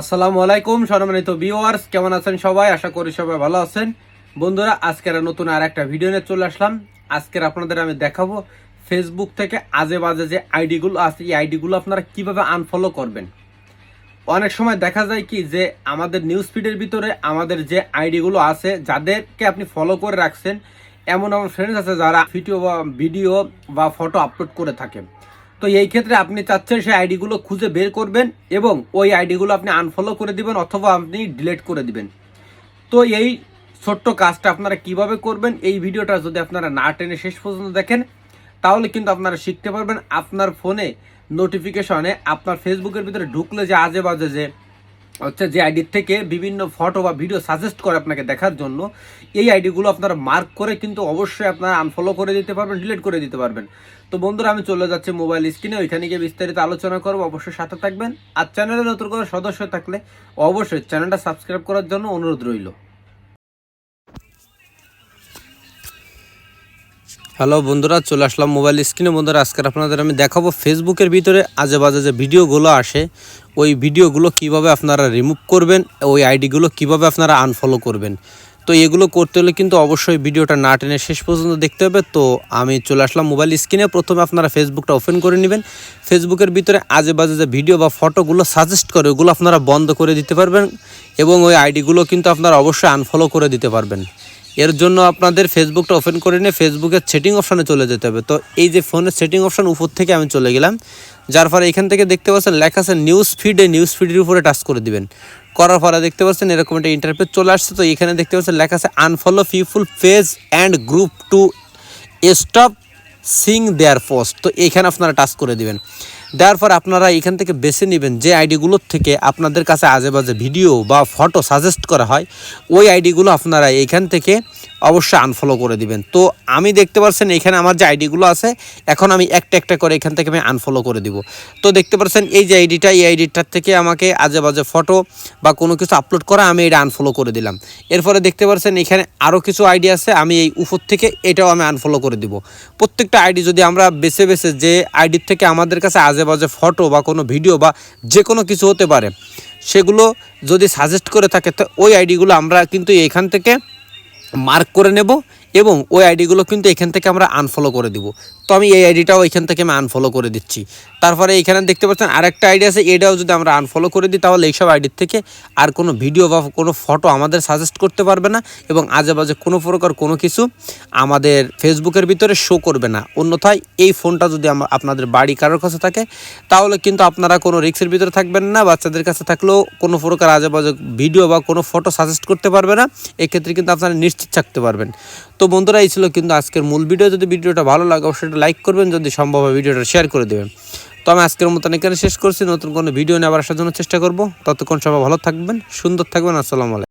আসসালামু আলাইকুম, সম্মানিত ভিউয়ার্স কেমন আছেন সবাই? আশা করি সবাই ভালো আছেন। বন্ধুরা, আজকের নতুন আর একটা ভিডিও নিয়ে চলে আসলাম। আজকের আপনাদের আমি দেখাবো ফেসবুক থেকে আজে বাজে যে আইডিগুলো আছে, এই আইডিগুলো আপনারা কীভাবে আনফলো করবেন। অনেক সময় দেখা যায় কি যে আমাদের নিউজ ফিডের ভিতরে আমাদের যে আইডিগুলো আছে, যাদেরকে আপনি ফলো করে রাখছেন, এমন এমন ফ্রেন্ডস আছে যারা ভিডিও বা ভিডিও বা ফটো আপলোড করে থাকে। তো এই ক্ষেত্রে আপনি চাচ্ছেন সেই আইডিগুলো খুঁজে বের করবেন এবং ওই আইডিগুলো আপনি আনফলো করে দিবেন অথবা আপনি ডিলেট করে দিবেন। তো এই ছোট্ট কাজটা আপনারা কীভাবে করবেন, এই ভিডিওটা যদি আপনারা না টেনে শেষ পর্যন্ত দেখেন, তাহলে কিন্তু আপনারা শিখতে পারবেন আপনার ফোনে নোটিফিকেশনে আপনার ফেসবুকের ভিতরে ঢুকলে যে আজে বাজে যে হচ্ছে যে আইডির থেকে বিভিন্ন ফটো বা ভিডিও সাজেস্ট করে আপনাকে দেখার জন্য। এই আইডিগুলো আপনারা মার্ক করে কিন্তু অবশ্যই আপনারা আনফলো করে দিতে পারবেন ডিলিট করে দিতে পারবেন। তো বন্ধুরা, আমি চলে যাচ্ছি মোবাইল স্ক্রিনে ওইখানে গিয়ে বিস্তারিত আলোচনা করব। অবশ্যই সাথে থাকবেন। আর চ্যানেলে নতুন করে সদস্য থাকলে অবশ্যই চ্যানেলটা সাবস্ক্রাইব করার জন্য অনুরোধ রইল। হ্যালো বন্ধুরা, চলে আসলাম মোবাইল স্ক্রিনে বন্ধুরা আজকে আপনাদের আমি দেখাবো ফেসবুকের ভিতরে আজে বাজে যে ভিডিওগুলো আসে ওই ভিডিওগুলো কীভাবে আপনারা রিমুভ করবেন, ওই আইডিগুলো কীভাবে আপনারা আনফলো করবেন। তো এগুলো করতে হলে কিন্তু অবশ্যই ভিডিওটা না টেনে শেষ পর্যন্ত দেখতে হবে। তো আমি চলে আসলাম মোবাইল স্ক্রিনে প্রথমে আপনারা ফেসবুকটা ওপেন করে নেবেন। ফেসবুকের ভিতরে আজে বাজে যে ভিডিও বা ফটোগুলো সাজেস্ট করে, ওগুলো আপনারা বন্ধ করে দিতে পারবেন এবং ওই আইডিগুলো কিন্তু আপনারা অবশ্যই আনফলো করে দিতে পারবেন। এর জন্য আপনাদের ফেসবুকটা ওপেন করে নিয়ে ফেসবুকের সেটিং অপশানে চলে যেতে হবে। তো এই যে ফোনের সেটিং অপশান উপর থেকে আমি চলে গেলাম, যার ফলে এখান থেকে দেখতে পাচ্ছেন লেখা আছে নিউজ ফিডে নিউজ ফিডের উপরে টাচ করে দিবেন। করার পরে দেখতে পাচ্ছেন এরকম একটা ইন্টারফেস চলে আসছে। তো এখানে দেখতে পাচ্ছেন লেখা আছে unfollow people page and group to stop sing their post তো এইখানে আপনারা টাচ করে দিবেন। দেওয়ার পর আপনারা এখান থেকে বেছে নেবেন যে আইডিগুলোর থেকে আপনাদের কাছে আজে বাজে ভিডিও বা ফটো সাজেস্ট করা হয়, ওই আইডিগুলো আপনারা এইখান থেকে অবশ্যই আনফলো করে দিবেন। তো আমি দেখতে পাচ্ছেন এখানে আমার যে আইডিগুলো আছে, এখন আমি একটা একটা করে এখান থেকে আমি আনফলো করে দিব। তো দেখতে পাচ্ছেন এই যে আইডিটা, এই আইডিটার থেকে আমাকে আজে বাজে ফটো বা কোনো কিছু আপলোড করা আমি এটা আনফলো করে দিলাম। এরপরে দেখতে পাচ্ছেন এখানে আরও কিছু আইডি আছে, আমি এই উপর থেকে এটাও আমি আনফলো করে দিব। প্রত্যেকটা আইডি যদি আমরা বেছে বেছে যে আইডির থেকে আমাদের কাছে আজে বাজে ফটো বা কোনো ভিডিও বা যে কোনো কিছু হতে পারে। সেগুলো যদি সাজেস্ট করে থাকে, তো ওই আইডিগুলো আমরা কিন্তু এখান থেকে মার্ক করে নেব এবং ওই আইডিগুলো কিন্তু এখান থেকে আমরা আনফলো করে দিব। তো আমি এই আইডিটাও এখান থেকে আমি আনফলো করে দিচ্ছি। তারপরে এখানে দেখতে পাচ্ছেন আরেকটা আইডি আছে, এটাও যদি আমরা আনফলো করে দিই, তাহলে এইসব আইডির থেকে আর কোনো ভিডিও বা কোনো ফটো আমাদের সাজেস্ট করতে পারবে না এবং আজে বাজে কোনো প্রকার কোনো কিছু আমাদের ফেসবুকের ভিতরে শো করবে না। অন্যথায় এই ফোনটা যদি আপনাদের বাড়ি কারোর কাছে থাকে, তাহলে কিন্তু আপনারা কোনো রিক্সের ভিতরে থাকবেন না, বাচ্চাদের কাছে থাকলেও কোনো প্রকার আজে বাজে ভিডিও বা কোনো ফটো সাজেস্ট করতে পারবে না, এক্ষেত্রে কিন্তু আপনারা নিশ্চিত থাকতে পারবেন। তো বন্ধুরা, এই ছিল কিন্তু আজকের মূল ভিডিও যদি ভিডিওটা ভালো লাগে, অবশ্যই লাইক করবেন, যদি সম্ভব হয়, ভিডিওটা শেয়ার করে দেবেন। তো আমি আজকের মতন এখানে শেষ করছি। নতুন কোনো ভিডিও নিয়ে আবার আসার জন্য চেষ্টা করব। ততক্ষণ সবাই ভালো থাকবেন, সুন্দর থাকবেন। আসসালামু আলাইকুম।